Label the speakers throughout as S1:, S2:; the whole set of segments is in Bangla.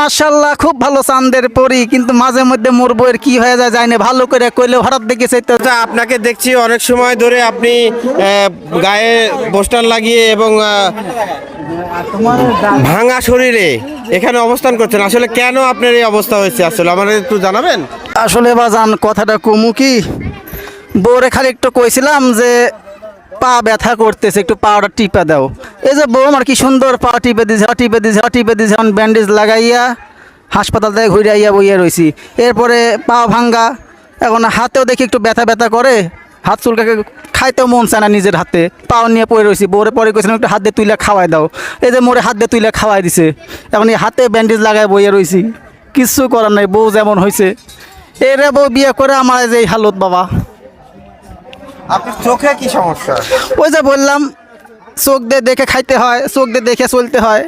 S1: মার্শাল্লাহ খুব ভালো চান্দের পরি কিন্তু মাঝে মধ্যে মোর বইয়ের কি হয়ে যায় যায় না ভালো করে কইলে হঠাৎ দেখেছে তো
S2: আচ্ছা আপনাকে দেখছি অনেক সময় ধরে আপনি গায়ে পোস্টার লাগিয়ে এবং ভাঙা শরীরে এখানে অবস্থান করছেন। আসলে কেন আপনার এই অবস্থা হয়েছে? আসলে আমাদের একটু জানাবেন?
S1: আসলে বাজান কথাটা কমু কি? বউরে খালি একটু কইছিলাম যে পা ব্যথা করতেছে, একটু পাটা টিপে দাও। এই যে বউ আমার কি সুন্দর পা টিপে দিছে টিপে দিছে টিপে দিছে এখন ব্যান্ডেজ লাগাইয়া হাসপাতাল থেকে ঘুরে আইয়া বইয়া রইছি। এরপরে পা ভাঙ্গা, এখন হাতেও দেখি একটু ব্যথা ব্যথা করে, হাত চুলকাকে খাইতেও মন চায় না নিজের হাতে। পাও নিয়ে পড়ে রয়েছি বউরে পরে কইছিলাম, একটু হাত দিয়ে তুইলে খাওয়াই দাও। এই যে মোরে হাত দিয়ে তুইলে খাওয়াই দিছে, এখন এই হাতে ব্যান্ডেজ লাগাই বইয়া রইছি। কিচ্ছু করার নাই, বউ যেমন হয়েছে এরে বউ বিয়ে করে আমার যে এই হালত বাবা।
S2: আপনার চোখে কি সমস্যা?
S1: ওই যে বললাম চোখ দিয়ে দেখে খাইতে হয় চোখ দিয়ে দেখে চলতে হয়।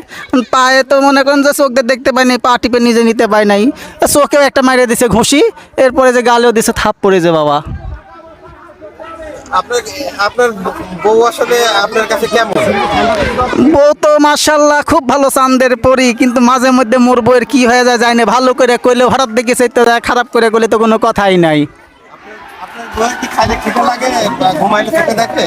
S1: পায়ে তো মনে করেন যে চোখ দিয়ে দেখতে পাই নাই পা টিপে নিজে নিতে পাই নাই। চোখেও একটা মারিয়ে দিছে ঘুষি এরপরে যে গালেও দিছে থাপ পড়ে যে বাবা।
S2: আপনার আপনার বউ আসলে আপনার কাছে কেমন?
S1: বউ তো মার্শাল্লাহ খুব ভালো চান্দের পরি কিন্তু মাঝে মধ্যে মোর বউয়ের কি হয়ে যায় যায় না ভালো করে কইলে হঠাৎ খারাপ করে কইলে তো কোনো কথাই নাই।
S2: খাইলে খেতে লাগে ঘুমাইলে খেতে দেখে?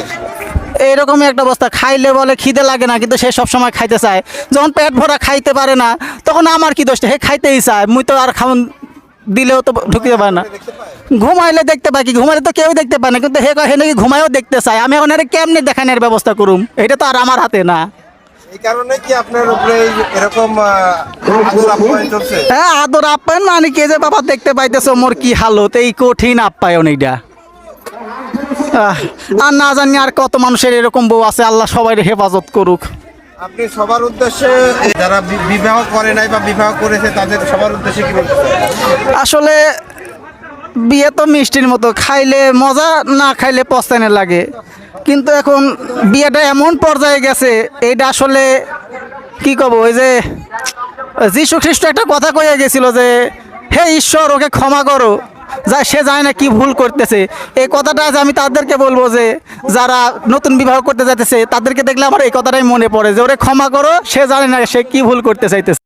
S1: এইরকমই একটা অবস্থা। খাইলে বলে খিদে লাগে না কিন্তু সে সবসময় খাইতে চায়। যখন পেট ভরা খাইতে পারে না তখন আমার কি দোষ? হে খাইতেই চায়। মুই তো আর খাওন দিলেও তো ঢুকিতে পারে না। ঘুমাইলে দেখতে পাই কি? ঘুমাইলে তো কেউ দেখতে পায় না কিন্তু হে কয় হে নাকি ঘুমাইও দেখতে চায়। আমি এখন এটা কেমনি দেখানোর ব্যবস্থা করুম? এটা তো আর আমার হাতে না।
S2: এই কারণে কি আপনার উপরে এরকম আদর আপ্যায়ন
S1: হ্যাঁ আদর আপ্যায়ন মানে কে? যে বাবা দেখতে পাইতেছো মোর কি হালত? এই কঠিন আপ্যায়ন এইটা আর না জানি আর কত মানুষের এরকম বউ আছে আল্লাহ সবাই হেফাজত করুক।
S2: আপনি সবার উদ্দেশ্যে যারা বিবাহ করে নাই বা বিবাহ করেছে তাদের সবার উদ্দেশ্যে কি বলতে
S1: আসলে বিয়ে তো মিষ্টির মতো খাইলে মজা না খাইলে পস্তানে লাগে। কিন্তু এখন বিয়েটা এমন পর্যায়ে গেছে এইটা আসলে কি কব ওই যে যীশু খ্রিস্ট একটা কথা কয়ে গেছিল যে হে ঈশ্বর ওকে ক্ষমা করো। যা, সে যায় না কি ভুল করতেছে। এই কথাটা আজ আমি তাদেরকে বলব যে, যারা নতুন বিবাহ করতে যাইতেছে, তাদেরকে দেখলে আমার এই কথাটাই মনে পড়ে যে, ওরে ক্ষমা করো, সে জানে না সে কি ভুল করতে চাইতেছে।